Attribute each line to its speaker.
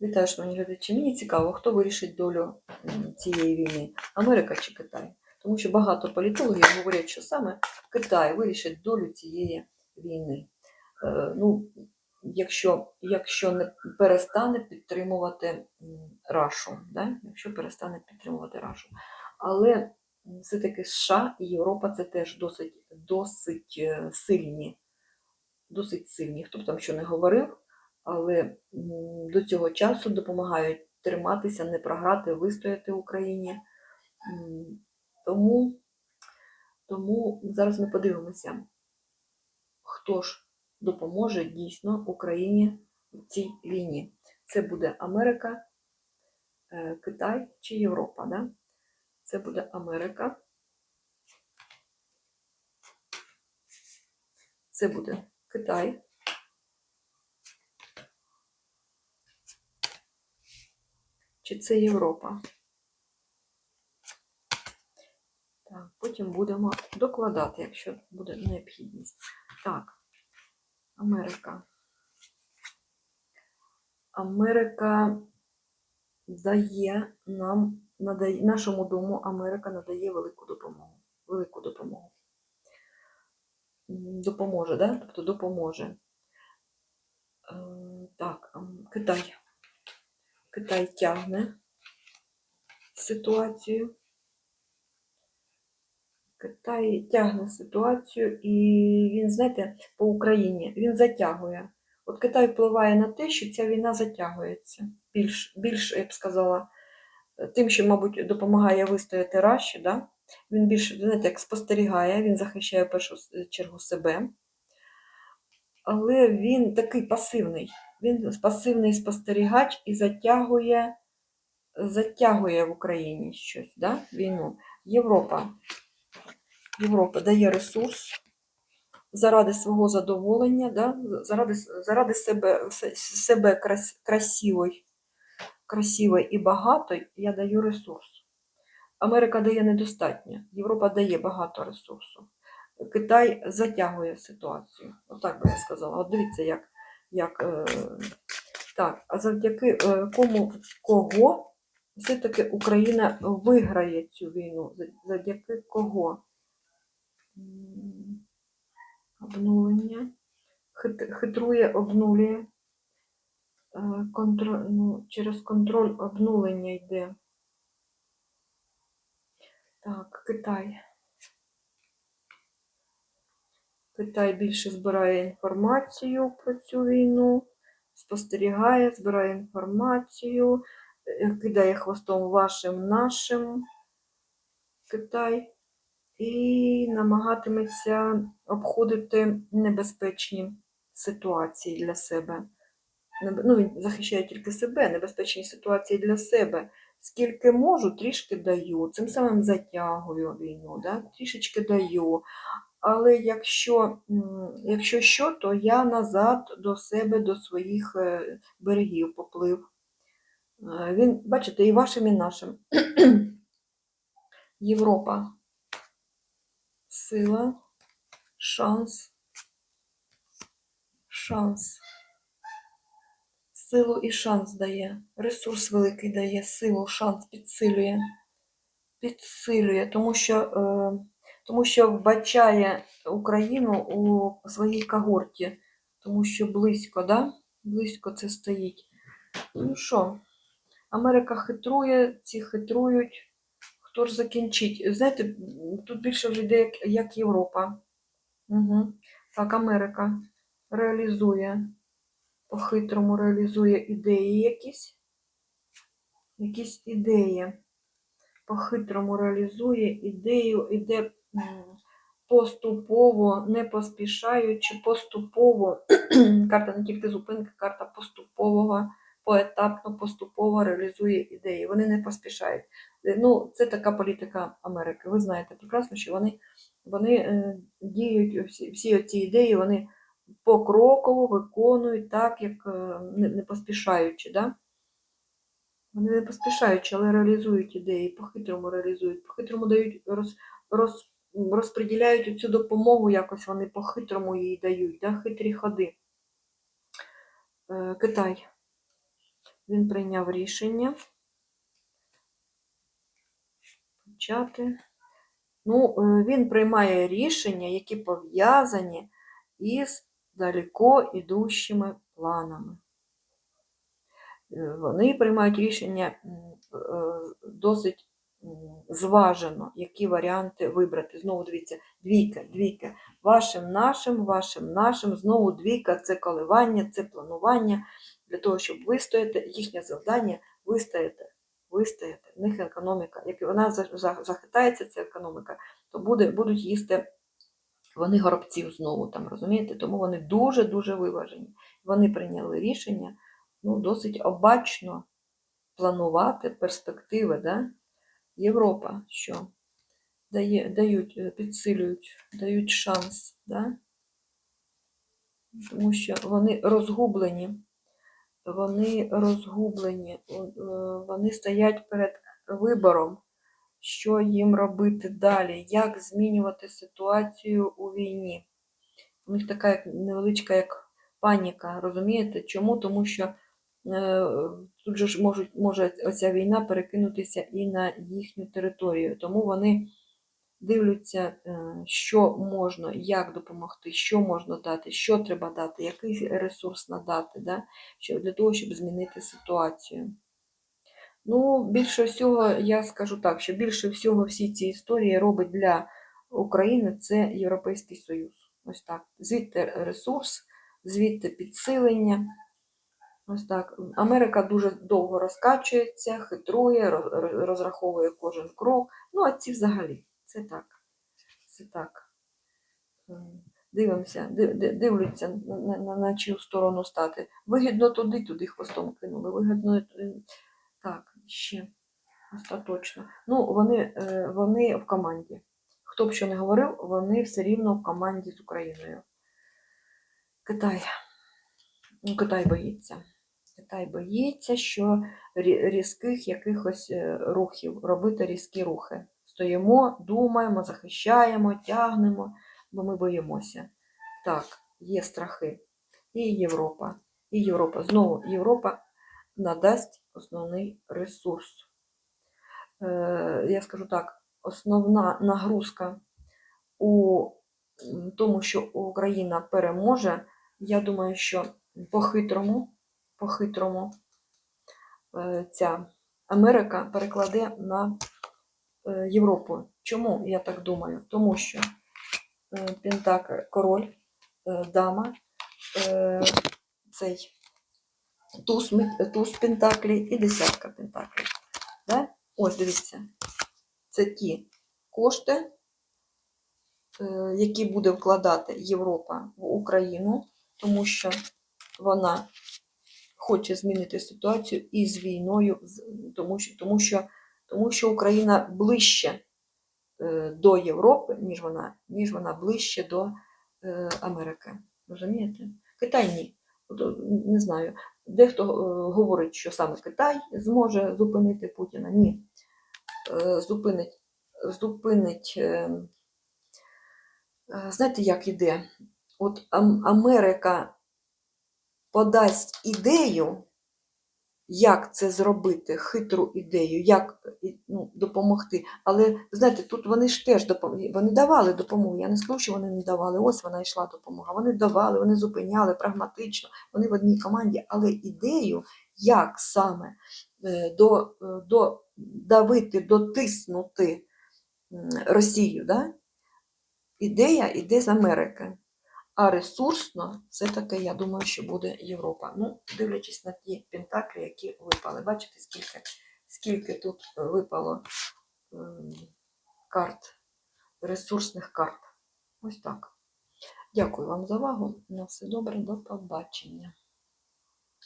Speaker 1: Вітаю, шановні глядачі. Мені цікаво, хто вирішить долю цієї війни, Америка чи Китай? Тому що багато політологів говорять, що саме Китай вирішить долю цієї війни. Е, ну, якщо, якщо не перестане підтримувати Рашу, да? якщо перестане підтримувати Рашу. Але все-таки США і Європа це теж досить, досить е, сильні, досить сильні. Хто б там що не говорив, але до цього часу допомагають триматися, не програти, вистояти Україні. Тому, тому зараз ми подивимося, хто ж допоможе дійсно Україні в цій війні. Це буде Америка, е, Китай чи Європа. Да? Це буде Америка. Це буде Китай. Чи це Європа? Так, потім будемо докладати, якщо буде необхідність. Так, Америка. Америка дає нам, надає, нашому дому Америка надає велику допомогу. Велику допомогу. Допоможе, да? Тобто допоможе. Е, Так, ем, Китай. Китай тягне ситуацію. Китай тягне ситуацію, і він, знаєте, по Україні він затягує. От Китай впливає на те, що ця війна затягується. Більш, більш я б сказала, тим, що, мабуть, допомагає вистояти Раші, да? він більш, знаєте, як спостерігає, він захищає в першу чергу себе. Але він такий пасивний. Він пасивний спостерігач і затягує, затягує в Україні щось, да? війну. Європа. Європа дає ресурс заради свого задоволення, да? заради, заради себе, се- себе крас, красивої і багатої, я даю ресурс. Америка дає недостатньо, Європа дає багато ресурсу. Китай затягує ситуацію. Отак би я сказала. От дивіться, як, як е, так, а завдяки е, кому кого все-таки Україна виграє цю війну? Завдяки кого? Обнулення. Хит, хитрує, обнулює. Е, Контроль, ну, через контроль обнулення йде. Так, Китай. Китай більше збирає інформацію про цю війну, спостерігає, збирає інформацію, е, кидає хвостом вашим нашим Китай і намагатиметься обходити небезпечні ситуації для себе. Ну, він захищає тільки себе, небезпечні ситуації для себе. Скільки можу, трішки даю. Цим самим затягую війну, да? трішечки даю. Але якщо, якщо що, то я назад до себе, до своїх е, берегів поплив. Е, Він, бачите, і вашим, і нашим. Європа. Сила, шанс, шанс. Силу і шанс дає. Ресурс великий дає, силу, шанс підсилює. Підсилює, тому що, е, тому що вбачає Україну у своїй когорті, тому що близько, да? близько це стоїть. Ну що, Америка хитрує, ці хитрують. Хто ж закінчить? Знаєте, тут більше вже йде як, як Європа. Угу. Так, Америка реалізує, по-хитрому реалізує ідеї якісь. Якісь ідеї. По-хитрому реалізує ідею, іде поступово, не поспішаючи, поступово. карта не тільки зупинки, карта поступового, поетапно, поступово реалізує ідеї. Вони не поспішають. Е, Ну, це така політика Америки. Ви знаєте прекрасно, що вони, вони е, діють, всі, всі ці ідеї, вони покроково виконують так, як е, не, не поспішаючи. Да? Вони не поспішаючи, але реалізують ідеї, по-хитрому реалізують, по-хитрому дають роз, роз, розподіляють цю допомогу, якось вони по-хитрому її дають, да? хитрі ходи. Е, Китай. Він прийняв рішення почати. Ну, е, він приймає рішення, які пов'язані із далеко ідущими планами. Е, Вони приймають рішення досить зважено, які варіанти вибрати. Знову дивіться, двійка, двійка. Вашим, нашим, вашим, нашим. Знову двійка це коливання, це планування для того, щоб вистояти. Їхнє завдання вистояти. Вистояти. В них економіка. Як вона за- за- захитається, ця економіка, то буде, будуть їсти вони горобців знову там, розумієте? Тому вони дуже-дуже виважені. Вони прийняли рішення ну, досить обачно планувати перспективи. Да? Європа, що дає, дають, е, підсилюють, дають шанс, да? тому що вони розгублені. Вони розгублені, е, вони стоять перед вибором, що їм робити далі, як змінювати ситуацію у війні. У них така невеличка як паніка, розумієте? Чому? Тому що тут же ж можуть, може оця війна перекинутися і на їхню територію. Тому вони дивляться, е, що можна, як допомогти, що можна дати, що треба дати, який ресурс надати, да? для того, щоб змінити ситуацію. Ну, більше всього, я скажу так, що більше всього всі ці історії робить для України це Європейський Союз. Ось так. Звідти ресурс, звідти підсилення. Ось так. Америка дуже довго розкачується, хитрує, роз- роз- розраховує кожен крок. Ну, а ці взагалі. Це так. Це так. Дивимося, ди- ди- дивляться на, на, на, на чию сторону стати. Вигідно туди, туди хвостом кинули. Вигідно е, так, ще остаточно. Ну, вони, е, вони в команді. Хто б що не говорив, вони все рівно в команді з Україною. Китай. Ну, Китай боїться. Китай боїться, що різких якихось е, рухів, робити різкі рухи. Стоїмо, думаємо, захищаємо, тягнемо, бо ми боїмося. Так, є страхи. І Європа. І Європа. Знову Європа надасть основний ресурс. Е, Я скажу так, основна нагрузка у тому, що Україна переможе, я думаю, що по-хитрому, по-хитрому е, ця Америка перекладе на е, Європу. Чому я так думаю? Тому що е, Пентакль, король, дама, цей туз, туз пентаклі і десятка пентаклів. Да? Ось дивіться, це ті кошти, які буде вкладати Європа в Україну, тому що вона хоче змінити ситуацію із війною, тому що, тому що, тому що Україна ближче е, до Європи, ніж вона, ніж вона ближче до е, Америки. Розумієте? Китай ні. Е, Не знаю. Дехто говорить, що саме Китай зможе зупинити Путіна. Ні. Зупинить, зупинить. Знаєте, як іде? От Америка подасть ідею, як це зробити, хитру ідею, як ну, допомогти. Але знаєте, тут вони ж теж допомогли. Вони давали допомогу. Я не скажу, що вони не давали. Ось вона йшла допомога. Вони давали, вони зупиняли прагматично, вони в одній команді, але ідею, як саме е, до, е, до давити, дотиснути Росію, да? ідея йде з Америки. А ресурсно, все таки, я думаю, що буде Європа. Ну, дивлячись на ті пентаклі, які випали. Бачите, скільки, скільки тут випало ем, карт, ресурсних карт. Ось так. Дякую вам за увагу. На все добре, до побачення.